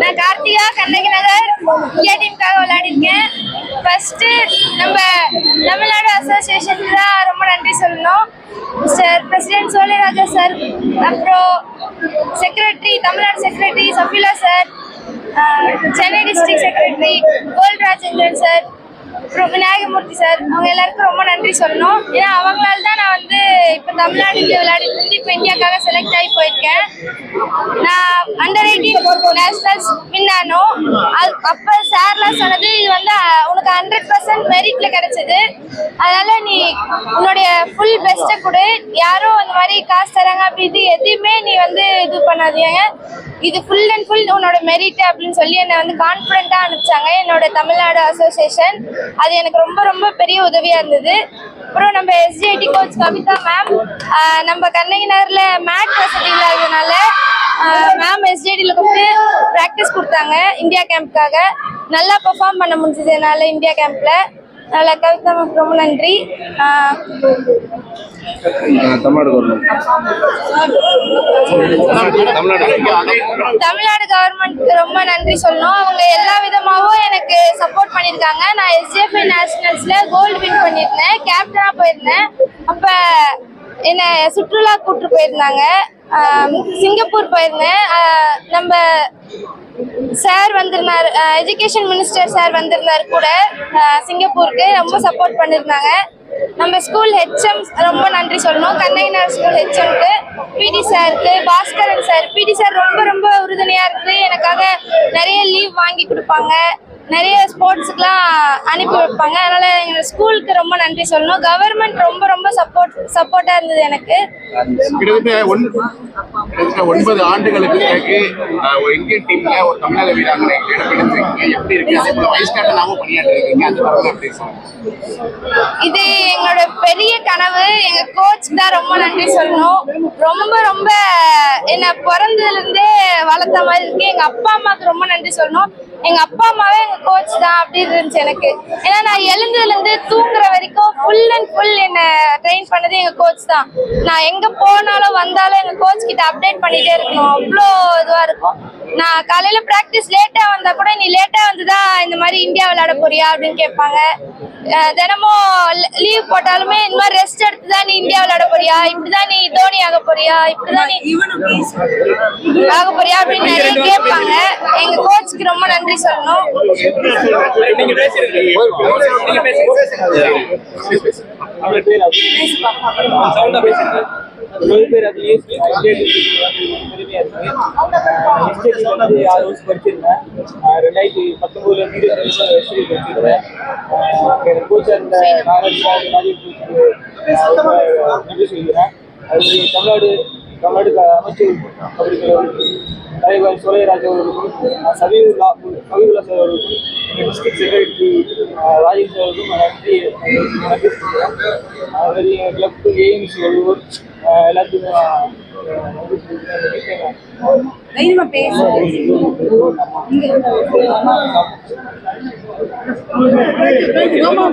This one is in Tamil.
நான் கார்த்திகா கண்ணகி நகர் இந்தியா டீமுக்காக விளையாடிருக்கேன். ஃபர்ஸ்ட் நம்ம தமிழ்நாடு அசோசியேஷனுக்கு தான் ரொம்ப நன்றி சொல்லணும். சார் பிரசிடென்ட் சோழிராஜா சார் அப்புறம் secretary Tamil Nadu secretary Safila sir Chennai district secretary gold Rajendran sir அப்புறம் விநாயகமூர்த்தி சார் அவங்க எல்லாருக்கும் ரொம்ப நன்றி சொல்லணும். ஏன்னா அவங்களால தான் நான் வந்து இப்போ தமிழ்நாட்டுக்கு விளையாடிட்டு இருந்து இப்போ இந்தியாக்காக செலக்ட் ஆகி போயிருக்கேன். நேஷனல்ஸ் வின் ஆனோம் அது அப்போ சார்லாம் சொன்னது இது வந்து உனக்கு ஹண்ட்ரட் பர்சன்ட் மெரிட்ல கிடைச்சது. அதனால நீ உன்னுடைய ஃபுல் பெஸ்ட்டை கொடு. யாரும் அந்த மாதிரி காசு தராங்க அப்படி இது எதுவுமே நீ வந்து இது பண்ணாதீங்க. இது ஃபுல் அண்ட் ஃபுல் உன்னோட மெரிட் அப்படின்னு சொல்லி என்னை வந்து கான்ஃபிடென்ட்டாக அனுப்பிச்சாங்க. என்னோட தமிழ்நாடு அசோசியேஷன் அது எனக்கு ரொம்ப ரொம்ப பெரிய உதவியாக இருந்தது. அப்புறம் நம்ம எஸ்ஜிஐடி கோச் கவிதா மேம் நம்ம கண்ணகி நகரில் மேட் வசதி இல்லாததுனால மேம் எஸ்ஜிஐடியில் கூப்பிட்டு ப்ராக்டிஸ் கொடுத்தாங்க இந்தியா கேம்ப்காக நல்லா பெர்ஃபார்ம் பண்ண முடிஞ்சது என்னால் இந்தியா கேம்பில் அதனால் கவிதா ரொம்ப நன்றி. தமிழ்நாடு கவர்மெண்ட் கவர்மெண்ட்க்கு ரொம்ப நன்றி சொல்லணும். அவங்க எல்லா விதமாகவும் எனக்கு சப்போர்ட் பண்ணியிருக்காங்க. நான் எஸ்ஜிஎஃப்ஐ நேஷனல்ஸில் கோல்டு வின் பண்ணியிருந்தேன். கேப்டனாக போயிருந்தேன். அப்போ என்னை சுற்றுலா கூப்பிட்டு போயிருந்தாங்க. சிங்கப்பூர் போயிருந்தேன். நம்ம சார் வந்திருந்தார். எஜுகேஷன் மினிஸ்டர் சார் வந்திருந்தார் கூட. சிங்கப்பூருக்கு ரொம்ப சப்போர்ட் பண்ணியிருந்தாங்க நம்ம ஸ்கூல் ஹெச்எம் ரொம்ப நன்றி சொல்லணும். கண்ணகினார் ஸ்கூல் ஹெச்எம்க்கு பிடி சாருக்கு பாஸ்கரன் சார் பிடி சார் ரொம்ப ரொம்ப உறுதுணையாக இருந்து எனக்காக நிறைய லீவ் வாங்கி கொடுப்பாங்க. நிறைய ஸ்போர்ட்ஸுக்கெலாம் அனுப்பி வைப்பாங்க. அதனால் எங்கள் ஸ்கூலுக்கு ரொம்ப நன்றி சொல்லணும். கவர்மெண்ட் ரொம்ப ரொம்ப சப்போர்ட் சப்போர்ட்டாக இருந்தது எனக்கு. ஒன்பது ஆண்டுகளுக்கு பிறகு ஒரு இந்தியன் டீம்ல ஒரு தமிழக வீராங்கனை இடம் பிடிச்சிருக்கீங்க எப்படி இருக்கு? அதே போல வைஸ் கேப்டனாகவும் பணியாற்றிருக்கீங்க. அது பத்தி எப்படி சொல்லுங்க இது எங்களோட பெரிய கனவு. எங்க கோச் தான் ரொம்ப நன்றி சொல்லணும். ரொம்ப ரொம்ப என்ன பிறந்ததுல இருந்தே வளர்த்த மாதிரி இருக்கு. எங்க அப்பா அம்மாவுக்கு ரொம்ப நன்றி சொல்லணும். எங்க அப்பா அம்மாவே எங்க கோச் தான் அப்படி இருந்துச்சு எனக்கு. ஏன்னா நான் எழுந்ததுல இருந்து தூங்குற வரைக்கும் ஃபுல் அண்ட் ஃபுல் ட்ரெயின் பண்ணது எங்க கோச் தான். நான் எங்க போனாலும் வந்தாலும் எங்க கோச் கிட்ட அப்டேட் பண்ணிட்டே இருக்கணும். அவ்வளோ இதுவா இருக்கும். நான் காலையில பிராக்டிஸ் லேட்டா வந்தா கூட நீ லேட்டா வந்துதான் இந்த மாதிரி இந்தியா விளையாட போறியா? அப்படின்னு கேட்பாங்க. தினமும் லீவ் போட்டாலுமே இந்த மாதிரி ரெஸ்ட் எடுத்து தான் நீ இந்தியா விளையாட போறியா? இப்படிதான் நீ தோனி ஆக போறியா? இப்படிதான் நீ ஆக போறியா? அப்படின்னு நிறைய கேட்பாங்க. எங்க கோச்சுக்கு ரொம்ப நன்றி சொல்லணும். அது சவுண்டா பேசுங்க ஒரு பேர் அது ஏசி எஸ்டேட் வந்து ஆறு வருஷம் படிச்சிருந்தேன் ரெண்டாயிரத்தி பத்தொன்பதுல இருந்து இருபது வருஷம் எஸ்டேட் படிச்சிருந்தேன் ஆஹ் எனக்கு நன்றி சொல்கிறேன் அது தமிழ்நாடு தமிழ்நாடு அமைச்சர் அவர்களுக்கு தலைவர் சோழையராஜ் அவர்களுக்கும் சபீவுல்லா சபீவுல்லா சார் அவர்களுக்கும் டிஸ்ட்ரிக்ட் செக்ரட்டரி ராஜேஷ் அவர்களுக்கும் நான் நன்றி நன்றி சொல்கிறேன் அது எங்கள் கிளப் ஏஎம்சி ஆஹ் எல்லாத்துக்கும் தைரியமா பேசு ஆமா